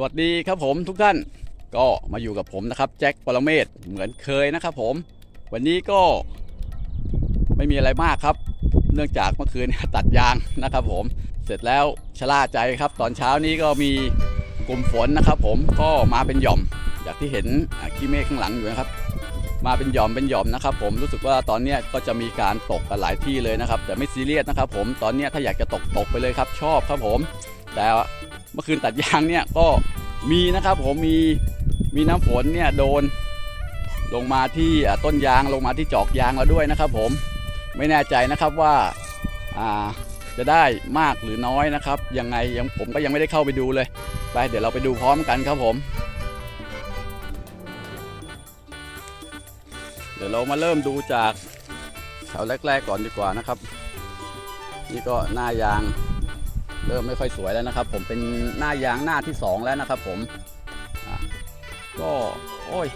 สวัสดีครับผมทุกท่านก็มาอยู่กับผมนะครับแจ็คปรเมศเหมือนเคยนะครับผม วันนี้ก็ไม่มีอะไรมากครับ เนื่องจากเมื่อคืนตัดยางนะครับผมเสร็จแล้วชะล่าใจครับ ตอนเช้านี้ก็มีกลุ่มฝนนะครับผมก็มาเป็นหย่อมอย่างที่เห็นขี้เมฆข้างหลังอยู่นะครับ มาเป็นหย่อมเป็นหย่อมนะครับ ผมรู้สึกว่าตอนนี้ก็จะมีการตกกันหลายที่เลยนะครับ แต่ไม่ซีเรียสนะครับ ผมตอนนี้ถ้าอยากจะตกตกไปเลยครับชอบครับผม แต่ เมื่อคืนตัดยางเนี่ยก็มีนะครับผมมีมีน้ำฝนเนี่ยโดนลงมาที่ต้นยางลงมาที่จอกยางเราด้วยนะครับ ผมไม่แน่ใจนะครับว่าจะได้มากหรือน้อยนะครับยังไงยังผมก็ยังไม่ได้เข้าไปดูเลย ไปเดี๋ยวเราไปดูพร้อมกันครับผม เดี๋ยวเรามาเริ่มดูจากแถวแรก ๆก่อนดีกว่านะครับ นี่ก็หน้ายาง เริ่มไม่ค่อยสวยแล้วนะครับ ผมเป็นหน้ายางหน้าที่สองแล้วนะครับ ผมก็โอ้ย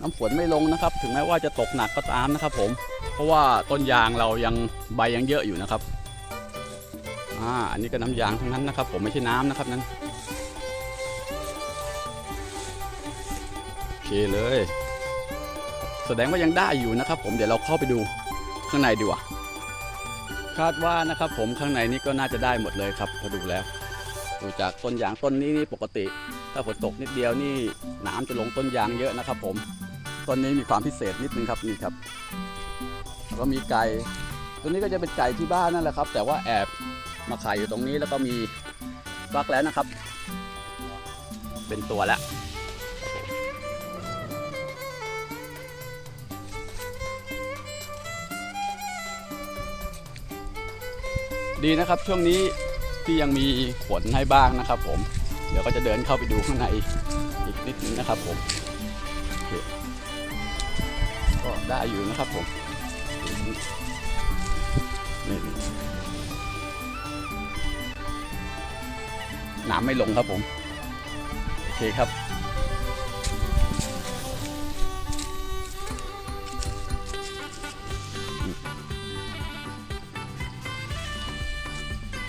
น้ำฝนไม่ลงนะครับ ถึงแม้ว่าจะตกหนักก็ตามนะครับ ผม เพราะว่าต้นยางเรายังใบยังเยอะอยู่นะครับอ่าอันนี้ก็น้ำยางทั้งนั้นนะครับ ผมไม่ใช่น้ำนะครับนั้นโอเคเลย แสดงว่ายังได้อยู่นะครับ ผมเดี๋ยวเราเข้าไปดูข้างในดีกว่า คาดว่านะครับผมข้างในนี้ก็น่าจะได้หมดเลยครับพอดูแล้ว ดูจากต้นยางต้นนี้นี่ปกติ ถ้าฝนตกนิดเดียวนี่น้ำจะลงต้นยางเยอะนะครับ ผมต้นนี้มีความพิเศษนิดนึงครับนี่ครับแล้วก็มีไก่ตัวนี้ก็จะเป็นไก่ที่บ้านนั่นแหละครับ แต่ว่าแอบมาไข่อยู่ตรงนี้แล้วก็มีฟักแล้วนะครับ เป็นตัวแล้ว ดีนะครับ ช่วงนี้ที่ยังมีฝนให้บ้างนะครับ ผม เดี๋ยวก็จะเดินเข้าไปดูข้างในอีกนิดนึงนะครับ ผมก็ได้อยู่นะครับผมนี่น้ำไม่ลงครับผม โอเคครับ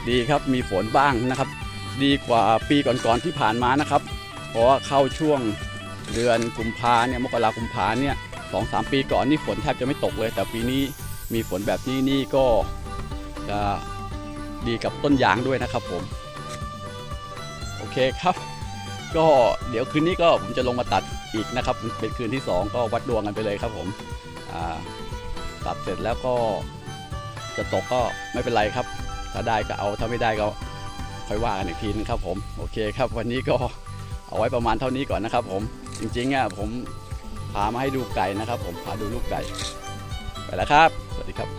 ดีครับมีฝนบ้างนะครับ ดีกว่าปีก่อนๆที่ผ่านมานะครับ เพราะว่าเข้าช่วงเดือนกุมภาเนี่ยมกรากุมภาเนี่ยสองสามปีก่อนนี่ฝนแทบจะไม่ตกเลย แต่ปีนี้มีฝนแบบนี้นี่ก็จะดีกับต้นยางด้วยนะครับผม โอเคครับ ก็เดี๋ยวคืนนี้ก็ผมจะลงมาตัดอีกนะครับ เป็นคืนที่สองก็วัดดวงกันไปเลยครับผมตัดเสร็จแล้วก็จะตกก็ไม่เป็นไรครับ ถ้าได้ก็เอาถ้าไม่ได้ก็ค่อยว่ากันอีกทีนึงครับผมโอเคครับ วันนี้ก็เอาไว้ประมาณเท่านี้ก่อนนะครับผมจริงๆอะผมพามาให้ดูไก่นะครับ ผมพาดูลูกไก่ ไปแล้วครับ สวัสดีครับ